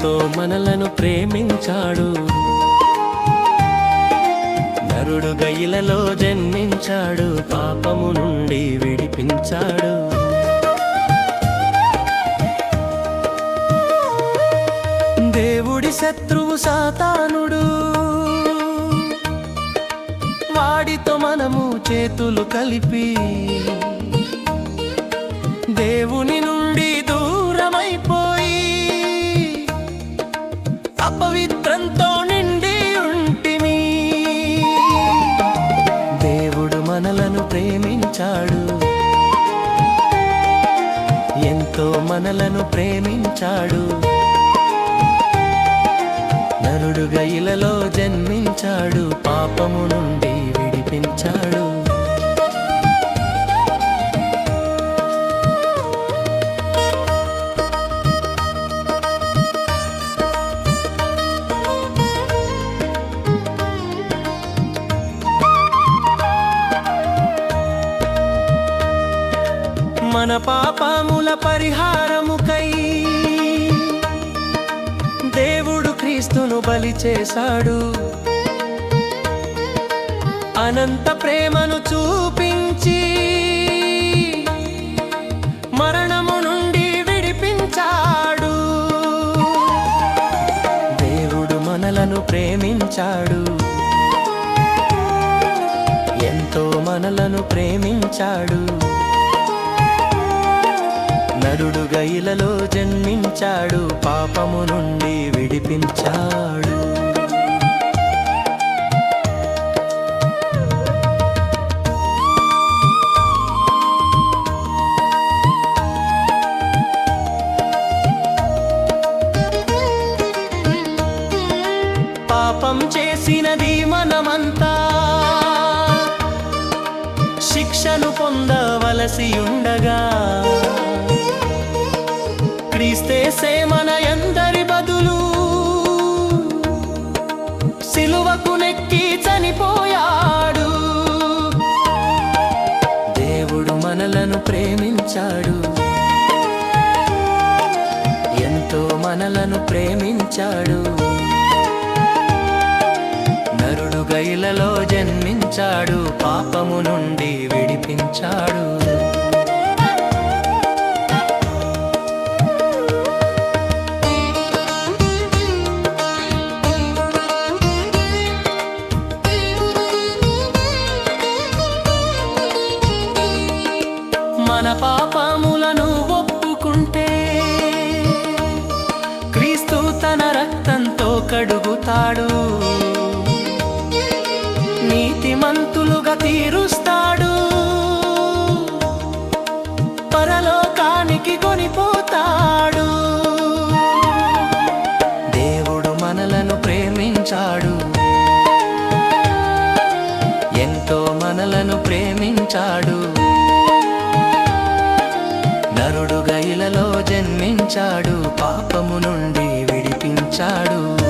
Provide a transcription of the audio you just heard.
ఎంతో మనలను ప్రేమించాడు. నరుడు గయిలలో జన్మించాడు పాపము నుండి విడిపించాడు. దేవుడి శత్రువు సాతానుడు. వాడితో మనము చేతులు కలిపి ప్రేమించాడు. ఎంతో మనలను ప్రేమించాడు. నరుడుగా ఇలలో జన్మించాడు. పాపము నుండి విడిపించాడు. మన పాపముల పరిహారముకై దేవుడు క్రీస్తును బలి చేశాడు. అనంత ప్రేమను చూపించి మరణము నుండి విడిపించాడు. దేవుడు మనలను ప్రేమించాడు. ఎంతో మనలను ప్రేమించాడు. నరుడుగా గైలలో జన్మించాడు పాపము నుండి విడిపించాడు. పాపం చేసినది మనమంతా. శిక్షను పొందవలసి ఉండగా మనలను ప్రేమించాడు. ఎంతో మనలను ప్రేమించాడు. నరుడు గైలలో జన్మించాడు. పాపము నుండి పాపములను ఒప్పుకుంటే క్రీస్తు తన రక్తంతో కడుగుతాడు. నీతిమంతులుగా తీరుస్తాడు. పరలోకానికి కొనిపోతాడు. దేవుడు మనలను ప్రేమించాడు. ఎంతో మనలను ప్రేమించాడు. నరుడుగా పాపము నుండి విడిపించాడు.